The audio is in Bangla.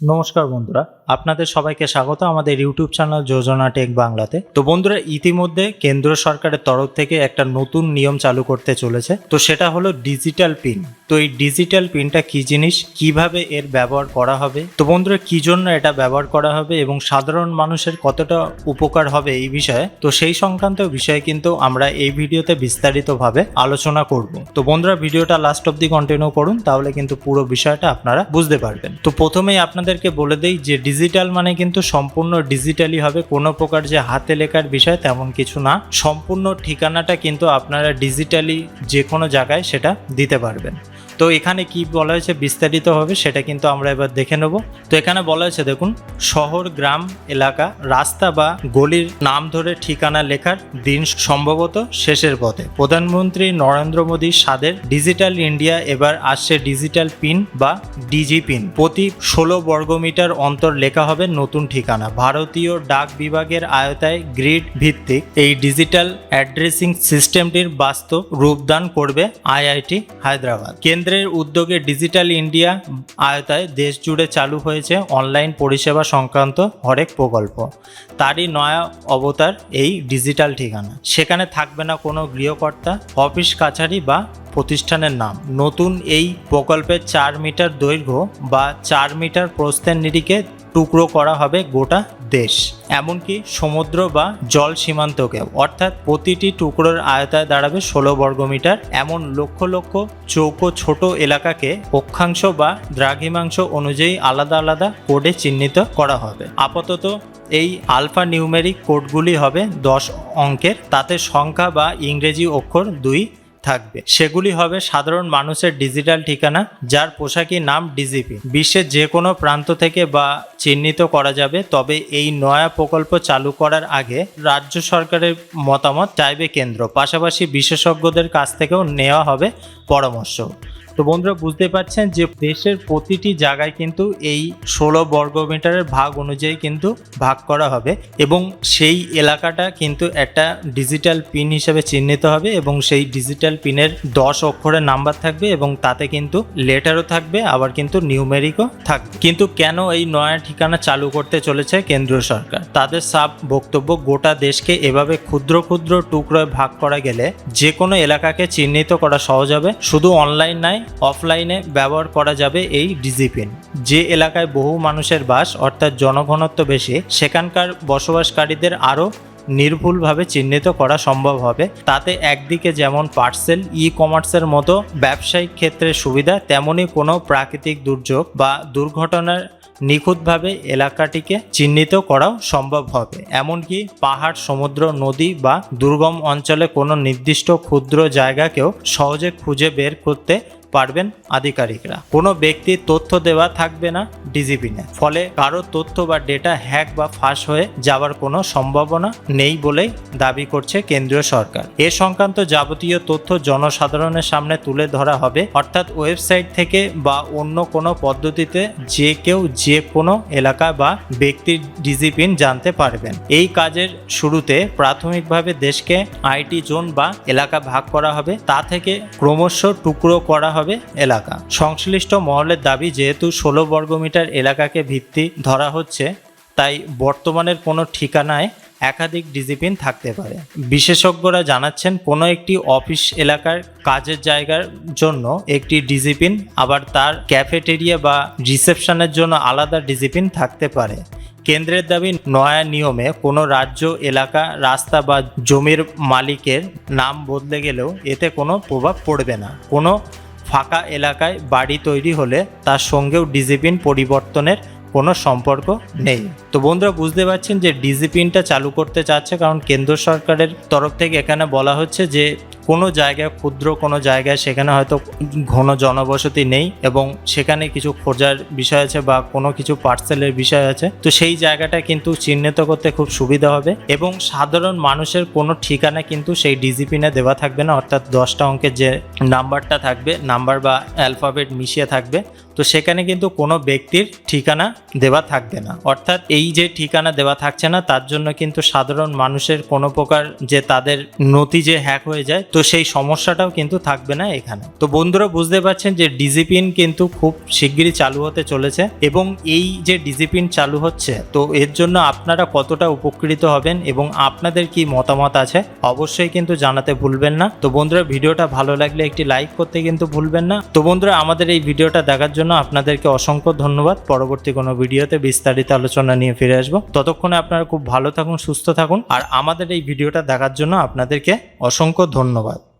নমস্কার বন্ধুরা, আপনাদের সবাইকে স্বাগত আমাদের ইউটিউব চ্যানেল যোজনা টেক বাংলাতে। তো বন্ধুরা, ইতিমধ্যে কেন্দ্র সরকারের তরফ থেকে একটা নতুন নিয়ম চালু করতে চলেছে। তো সেটা হলো ডিজিটাল পিন। তো এই ডিজিটাল পিনটা কি জিনিস? কীভাবে এর ব্যবহার করা হবে? তো বন্ধুরা, কি জন্য এটা ব্যবহার করা হবে এবং সাধারণ মানুষের কতটা উপকার হবে এই বিষয়ে? তো সেই সংক্রান্ত বিষয়ে কিন্তু আমরা এই ভিডিওতে বিস্তারিতভাবে আলোচনা করব। তো বন্ধুরা, ভিডিওটা লাস্ট অব্দি কন্টিনিউ করুন, তাহলে কিন্তু পুরো বিষয়টা আপনারা বুঝতে পারবেন। তো প্রথমেই আপনাদেরকে বলে দেই যে ডিজিটাল মানে কিন্তু সম্পূর্ণ ডিজিটালি হবে। কোনো প্রকার যে হাতে লেখার বিষয় তেমন কিছু না। সম্পূর্ণ ঠিকানাটা কিন্তু আপনারা ডিজিটালি যে কোনো জায়গায় সেটা দিতে পারবেন। তো এখানে কি বলা হয়েছে? বিস্তারিত হবে, সেটা কিন্তু আমরা এবার দেখে নেব। তো এখানে বলা হয়েছে, দেখুন, শহর, গ্রাম, এলাকা, রাস্তা বা গলির নাম ধরে ঠিকানা লেখার দিন সম্ভবত শেষের পথে। প্রধানমন্ত্রী নরেন্দ্র মোদী স্বাদের ডিজিটাল ইন্ডিয়া এবার আসছে ডিজিটাল পিন বা ডিজি পিন। প্রতি ষোলো বর্গমিটার অন্তর লেখা হবে নতুন ঠিকানা। ভারতীয় ডাক বিভাগের আয়তায় গ্রিড ভিত্তিক এই ডিজিটাল অ্যাড্রেসিং সিস্টেমটির বাস্তব রূপদান করবে আইআইটি হায়দ্রাবাদ। কেন্দ্রের উদ্যোগে ডিজিটাল ইন্ডিয়া আয়তায় দেশ জুড়ে চালু হয়েছে অনলাইন পরিষেবা সংক্রান্ত হরেক প্রকল্প। তারই নয়া অবতার এই ডিজিটাল ঠিকানা। সেখানে থাকবে না কোনো গৃহকর্তা, অফিস কাছারি বা প্রতিষ্ঠানের নাম। নতুন এই প্রকল্পের চার মিটার দৈর্ঘ্য বা চার মিটার প্রস্থের নিরিখে টুকরো করা হবে গোটা দেশ, এমনকি সমুদ্র বা জল সীমান্তকেও। অর্থাৎ প্রতিটি টুকরোর আয়তায় দাঁড়াবে ষোলো বর্গমিটার এমন লক্ষ লক্ষ চৌকো ছোট এলাকাকে অক্ষাংশ বা দ্রাঘিমাংশ অনুযায়ী আলাদা আলাদা কোডে চিহ্নিত করা হবে। আপাতত এই আলফা নিউমেরিক কোডগুলি হবে দশ অঙ্কের। তাতে সংখ্যা বা ইংরেজি অক্ষর দুই থাকবে। সেগুলি হবে সাধারণ মানুষের ডিজিটাল ঠিকানা, যার পোশাকি নাম ডিজিপি। বিশ্বের যে কোনো প্রান্ত থেকে বা চিহ্নিত করা যাবে, তবে এই নয়া প্রকল্প চালু করার আগে রাজ্য সরকারের মতামত চাইবে কেন্দ্র। পাশাপাশি বিশেষজ্ঞদের কাছ থেকেও নেওয়া হবে পরামর্শ। তো বন্ধুরা বুঝতে পারছেন যে দেশের প্রতিটি জায়গায় কিন্তু এই ষোলো বর্গমিটারের ভাগ অনুযায়ী কিন্তু ভাগ করা হবে এবং সেই এলাকাটা কিন্তু একটা ডিজিটাল পিন হিসেবে চিহ্নিত হবে এবং সেই ডিজিটাল পিনের দশ অক্ষরের নাম্বার থাকবে এবং তাতে কিন্তু লেটারও থাকবে, আবার কিন্তু নিউমেরিকও থাকবে। কিন্তু কেন এই নয়া ঠিকানা চালু করতে চলেছে কেন্দ্রীয় সরকার? তাদের সাব বক্তব্য, গোটা দেশকে এভাবে ক্ষুদ্র ক্ষুদ্র টুকরোয় ভাগ করা গেলে যে কোনো এলাকাকে চিহ্নিত করা সহজ হবে। শুধু অনলাইন নয় অফলাইনে ব্যবহার করা যাবে এই ডিজিপিন যে এলাকায় বহু মানুষের বাস, অর্থাৎ জনঘনত্ব বেশি, সেখানকার বসবাসকারীদের আরও নির্ভুলভাবে চিহ্নিত করা সম্ভব হবে। তাতে একদিকে যেমন পার্সেল ই কমার্সের মতো ব্যবসায়িক ক্ষেত্রে সুবিধা, তেমনি কোনো প্রাকৃতিক দুর্যোগ বা দুর্ঘটনার নিখুঁতভাবে এলাকাটিকে চিহ্নিত করাও সম্ভব হবে। এমনকি পাহাড়, সমুদ্র, নদী বা দুর্গম অঞ্চলে কোনো নির্দিষ্ট ক্ষুদ্র জায়গাকেও সহজে খুঁজে বের করতে পারবেন আধিকারিকরা। কোনো ব্যক্তির তথ্য দেওয়া থাকবে না ডিজিপিনে ফলে কারও তথ্য বা ডেটা হ্যাক বা ফাঁস হয়ে যাওয়ার কোনো সম্ভাবনা নেই বলেই দাবি করছে কেন্দ্রীয় সরকার। এ সংক্রান্ত যাবতীয় তথ্য জনসাধারণের সামনে তুলে ধরা হবে। অর্থাৎ ওয়েবসাইট থেকে বা অন্য কোনো পদ্ধতিতে যে কেউ যে কোনো এলাকা বা ব্যক্তির ডিজিপিন জানতে পারবেন। এই কাজের শুরুতে প্রাথমিকভাবে দেশকে আইটি জোন বা এলাকা ভাগ করা হবে। তা থেকে ক্রমশ টুকরো করা হবে। এলাকা। সংশ্লিষ্ট মহলের দাবি, যেহেতু ষোলো বর্গমিটার এলাকাকে ভিত্তি ধরা হচ্ছে, তাই বর্তমানের কোনো ঠিকানায় একাধিক ডিজিপিন থাকতে পারে। বিশেষজ্ঞরা জানাচ্ছেন, কোনো একটি অফিস এলাকার কাজের জায়গার জন্য একটি ডিজিপিন, আবার তার ক্যাফেটেরিয়া বা রিসেপশনের জন্য আলাদা ডিসিপ্লিন থাকতে পারে। কেন্দ্রের দাবি, নয়া নিয়মে কোনো রাজ্য, এলাকা, রাস্তা বা জমির মালিকের নাম বদলে গেলেও এতে কোনো প্রভাব পড়বে না। কোনো ফাঁকা এলাকায় বাড়ি তৈরি হলে তার সঙ্গেও ডিসিপ্লিন পরিবর্তনের কোনো সম্পর্ক নেই। তো বন্ধুরা, বুঝতে পারছেন যে ডিসিপ্লিনটা চালু করতে চাচ্ছে কারণ কেন্দ্র সরকারের তরফ থেকে এখানে বলা হচ্ছে যে কোনো জায়গায় ক্ষুদ্র কোনো জায়গায় সেখানে হয়তো ঘন জনবসতি নেই এবং সেখানে কিছু খোঁজার বিষয় আছে বা কোনো কিছু পার্সেলের বিষয় আছে, তো সেই জায়গাটা কিন্তু চিহ্নিত করতে খুব সুবিধা হবে এবং সাধারণ মানুষের কোনো ঠিকানা কিন্তু সেই ডিজিপিনে দেওয়া থাকবে না, অর্থাৎ দশটা অঙ্কের যে নাম্বারটা থাকবে, নাম্বার বা অ্যালফাবেট মিশিয়ে থাকবে। তো সেখানে কিন্তু কোনো ব্যক্তির ঠিকানা দেওয়া থাকবে না। অর্থাৎ এই যে ঠিকানা দেওয়া থাকছে না, তার জন্য কিন্তু সাধারণ মানুষের কোনো প্রকার যে তাদের নথি যে হ্যাক হয়ে যায়, তো সেই সমস্যাটাও কিন্তু থাকবে না এখানে। তো বন্ধুরা, বুঝতে পারছেন যে ডিজিপিন কিন্তু খুব শিগগিরই চালু হতে চলেছে এবং এই যে ডিজিপিন চালু হচ্ছে, তো এর জন্য আপনারা কতটা উপকৃত হবেন এবং আপনাদের কি মতামত আছে, অবশ্যই কিন্তু জানাতে ভুলবেন না। তো বন্ধুরা, ভিডিওটা ভালো লাগলে একটি লাইক করতে কিন্তু ভুলবেন না। তো বন্ধুরা, আমাদের এই ভিডিওটা দেখার জন্য আপনাদেরকে অসংখ্য ধন্যবাদ। পরবর্তী কোনো ভিডিওতে বিস্তারিত আলোচনা নিয়ে ফিরে আসব। ততক্ষণে আপনারা খুব ভালো থাকুন, সুস্থ থাকুন। আর আমাদের এই ভিডিওটা দেখার জন্য আপনাদেরকে অসংখ্য ধন্যবাদ।